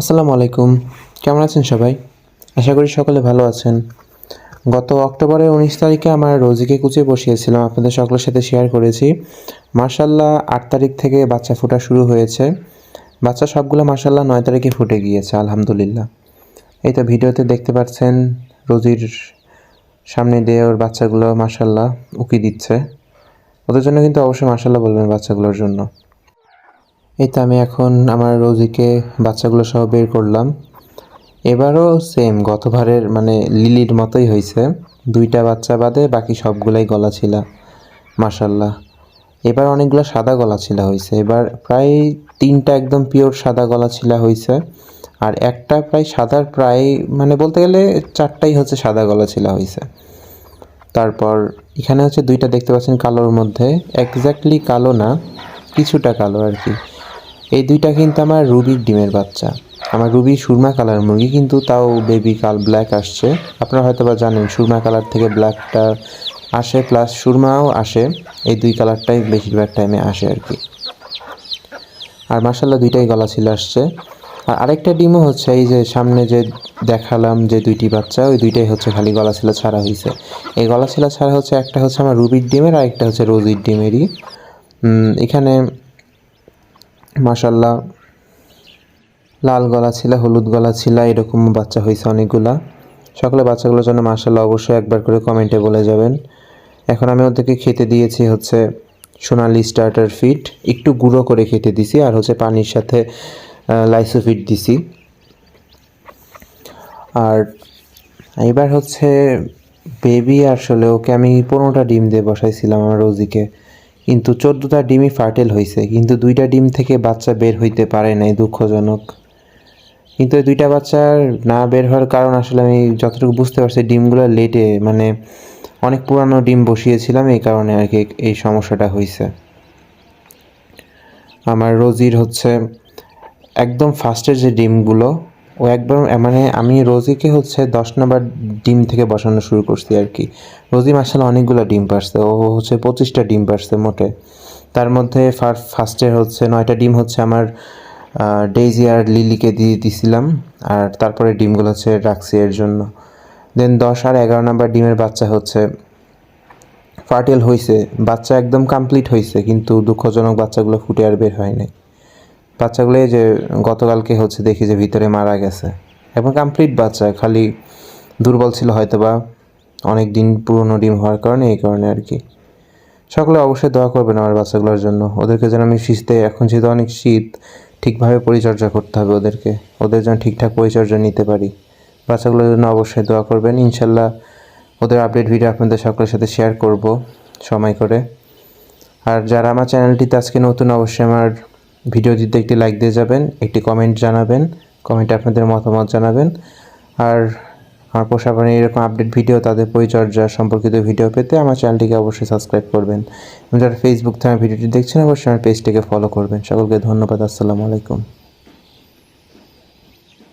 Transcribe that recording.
আসসালামু আলাইকুম। কেমন আছেন সবাই? আশা করি সকলে ভালো আছেন। গত অক্টোবরের উনিশ তারিখে আমার রোজিকে কুচিয়ে বসিয়েছিলাম। আপনাদের সকলের সাথে শেয়ার করেছি। মার্শাল্লাহ আট তারিখ থেকে বাচ্চা ফোটা শুরু হয়েছে। বাচ্চা সবগুলো মার্শাল্লাহ নয় তারিখে ফুটে গিয়েছে, আলহামদুলিল্লাহ। এই তো ভিডিওতে দেখতে পাচ্ছেন, রোজির সামনে দিয়ে ওর বাচ্চাগুলো মার্শাল্লাহ উকি দিচ্ছে। ওদের জন্য কিন্তু অবশ্যই মার্শাল্লাহ বলবেন বাচ্চাগুলোর জন্য। এই তো আমি এখন আমার রোজিকে, বাচ্চাগুলো সহ বের করলাম। এবারও সেম গতবারের মানে লিলির মতোই হয়েছে দুইটা বাচ্চা বাদে বাকি সবগুলাই গলা ছিল মাসাল্লাহ এবার অনেকগুলো সাদা গলা ছিলা হয়েছে এবার প্রায় তিনটা একদম পিওর সাদা গলা ছিলা হয়েছে আর একটা প্রায় সাদার প্রায় মানে বলতে গেলে চারটাই হচ্ছে সাদা গলা ছিলা হয়েছে তারপর এখানে হচ্ছে দুইটা দেখতে পাচ্ছেন কালোর মধ্যে। এক্স্যাক্টলি কালো না, কিছুটা কালো আর কি। এই দুইটা কিন্তু আমার রুবির ডিমের বাচ্চা। আমার রুবি সুরমা কালার মুরগি, কিন্তু তাও বেবি কাল ব্ল্যাক আসছে। আপনারা হয়তো বা জানেন, সুরমা কালার থেকে ব্ল্যাকটা আসে প্লাস সুরমাও আসে। এই দুই কালারটাই বেশিরভাগ টাইমে আসে আর কি। আর মার্শাল্লাহ দুইটাই গলা ছিল আসছে। আর আরেকটা ডিমও হচ্ছে, এই যে সামনে যে দেখালাম যে দুইটি বাচ্চা, ওই দুইটাই হচ্ছে খালি গলা ছিল ছাড়া হয়েছে এই গলা ছিল ছাড়া হচ্ছে, একটা হচ্ছে আমার রুবির ডিমের আর একটা হচ্ছে রোজির ডিমেরই। এখানে মাশাল্লাহ লাল গলা ছিল, হলুদ গলা ছিল, এরকম বাচ্চা হয়েছে অনেকগুলা। সকলে বাচ্চাগুলোর জন্য মাশাল্লাহ অবশ্যই একবার করে কমেন্টে বলে যাবেন। এখন আমি ওদেরকে খেতে দিয়েছি হচ্ছে সোনালি স্টার্টার ফিট একটু গুঁড়ো করে খেতে দিছি আর হচ্ছে পানির সাথে লাইসোফিট দিছি। আর এবার হচ্ছে বেবি আসলে ওকে আমি পনেরোটা ডিম দিয়ে বসাইছিলাম আমার রোজিকে। কিন্তু চোদ্দোটা ডিমই ফার্টেল হয়েছে কিন্তু দুইটা ডিম থেকে বাচ্চা বের হইতে পারে নাই, দুঃখজনক। কিন্তু এই দুইটা বাচ্চার না বের হওয়ার কারণ আসলে আমি যতটুকু বুঝতে পারছি, ডিমগুলো লেটে মানে অনেক পুরানো ডিম বসিয়েছিলাম, এই কারণে আর কি এই সমস্যাটা হয়েছে আমার রোজির হচ্ছে একদম ফার্স্টের যে ডিমগুলো ও একবার মানে আমি রোজিকে হচ্ছে দশ নম্বর ডিম থেকে বসানো শুরু করছি আর কি। রোজি মাসাল অনেকগুলো ডিম পারছে, ও হচ্ছে পঁচিশটা ডিম পারছে মোটে। তার মধ্যে ফার্স্টের হচ্ছে নয়টা ডিম হচ্ছে আমার ডেইজি আর লিলিকে দিয়ে দিছিলাম, আর তারপরে ডিমগুলো হচ্ছে রাখছি এর জন্য। দেন দশ আর এগারো নম্বর ডিমের বাচ্চা হচ্ছে ফার্টেল হয়েছে বাচ্চা একদম কমপ্লিট হয়েছে কিন্তু দুঃখজনক বাচ্চাগুলো ফুটে আর বের হয় নাই। বাচ্চাগুলো এই যে গতকালকে হচ্ছে দেখি যে ভিতরে মারা গেছে। এবং কমপ্লিট বাচ্চা, খালি দুর্বল ছিল হয়তো বা অনেক দিন পুরনো ডিম হওয়ার কারণে এই কারণে আর কি। সকলে অবশ্যই দোয়া করবেন আমার বাচ্চাগুলোর জন্য। ওদেরকে যেন আমি শীতে এখন যেহেতু অনেক শীত, ঠিকভাবে পরিচর্যা করতে হবে ওদেরকে। ওদের যেন ঠিকঠাক পরিচর্যা নিতে পারি। বাচ্চাগুলোর জন্য অবশ্যই দোয়া করবেন। ইনশাল্লাহ ওদের আপডেট ভিডিও আপনাদের সকলের সাথে শেয়ার করব সময় করে। আর যারা আমার চ্যানেলটিতে আজকে নতুন, অবশ্যই আমার ভিডিওটিতে একটি লাইক দিয়ে যাবেন, একটি কমেন্ট জানাবেন কমেন্টে আপনাদের মতামত জানাবেন। আর আমার পোষা প্রাণীর এরকম আপডেট ভিডিও তাদের পরিচর্যা সম্পর্কিত ভিডিও পেতে আমার চ্যানেলটিকে অবশ্যই সাবস্ক্রাইব করবেন। এবং যারা ফেসবুক থেকে ভিডিওটি দেখছেন, অবশ্যই আমার পেজটিকে ফলো করবেন। সকলকে ধন্যবাদ, আসসালামু আলাইকুম।